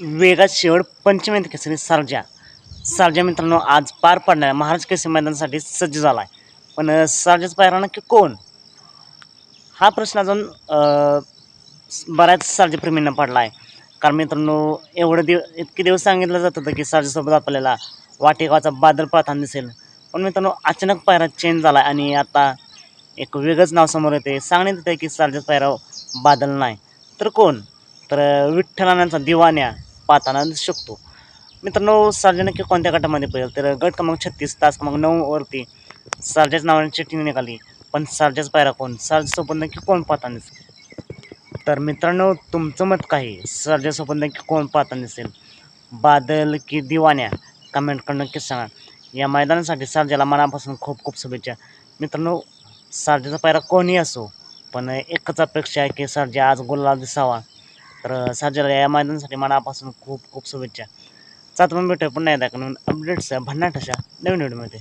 वेगात शेवट पंचमेंत केसरी Sharjah Sharjah मित्रांनो आज पार पडणाऱ्या महाराज केसरी मैदानासाठी सज्ज झाला आहे पण सारजाच सर्जाचा पायरा नक्की कोण? हा प्रश्न अजून बऱ्याच सारजेप्रेमींना पडला आहे कारण मित्रांनो एवढं दिव इतके दिवस सांगितलं जात होतं की सर्जासोबत आपल्याला वाटेगावचा बादल पळताना दिसेल. पण मित्रांनो अचानक पायरा चेंज झाला आणि आता एक वेगळंच नाव समोर येते सांगण्यात येते की सारजाच पायरा बादल नाही. तर कोण? तर विठ्ठलानांचा दिवाण्या. पाहताना शकतो. मित्रांनो सर्जा नक्की कोणत्या गटामध्ये पडेल? तर गट क्रमांक छत्तीस तास क्रमांक नऊवरती सार्जाच नावाने टीम निघाली. पण सार्जाच पायरा कोण? सर्जासोबत नक्की कोण पाहताना दिसेल? तर मित्रांनो तुमचं मत काय आहे? नक्की कोण पाहताना दिसेल? बादल की दिवाण्या? कमेंट करून नक्कीच सांगा. या मैदानासाठी सार्जाला मनापासून खूप खूप शुभेच्छा. मित्रांनो सार्जाचा पायरा कोणीही असो पण एकच अपेक्षा आहे की सार्जा आज गुलाल दिसावा. तर साजरा या मैदानासाठी मनापासून खूप खूप शुभेच्छा. चात पण भेटूया पुन्हा एकदा. कारण अपडेट्स भन्नाट अशा नवीन व्हिडिओमध्ये